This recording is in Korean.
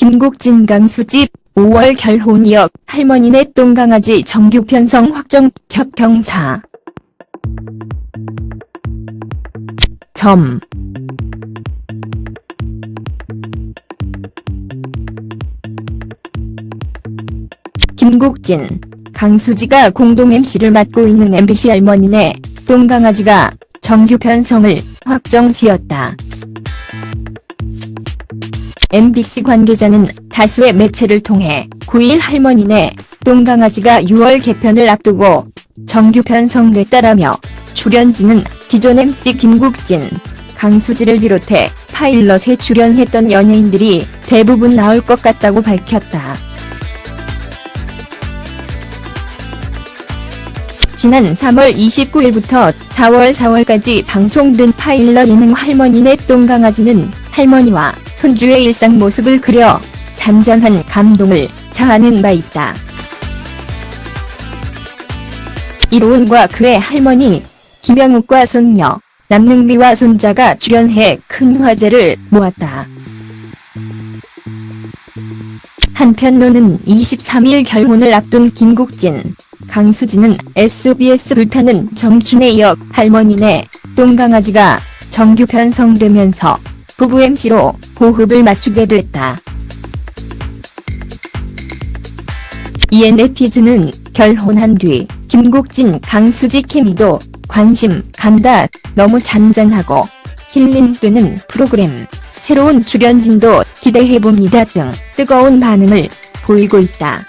김국진 강수집 5월 결혼이역 할머니네 똥강아지 정규 편성 확정 격경사 점 김국진, 강수지가 공동 MC를 맡고 있는 MBC 할머니네 똥강아지가 정규 편성을 확정 지었다. MBC 관계자는 다수의 매체를 통해 9일 할머니네 똥강아지가 6월 개편을 앞두고 정규 편성됐다라며 출연진은 기존 MC 김국진, 강수지를 비롯해 파일럿에 출연했던 연예인들이 대부분 나올 것 같다고 밝혔다. 지난 3월 29일부터 4월 4월까지 방송된 파일럿 예능 할머니네 똥강아지는 할머니와 손주의 일상 모습을 그려 잔잔한 감동을 자아낸 바 있다. 이로운과 그의 할머니, 김영욱과 손녀, 남능미와 손자가 출연해 큰 화제를 모았다. 한편로는 23일 결혼을 앞둔 김국진, 강수진은 SBS 불타는 정춘의 역 할머니네 똥강아지가 정규 편성되면서 부부 MC로 호흡을 맞추게 됐다. 이에 네티즌은 결혼한 뒤 김국진 강수지 케미도 관심 간다 너무 잔잔하고 힐링되는 프로그램 새로운 출연진도 기대해봅니다 등 뜨거운 반응을 보이고 있다.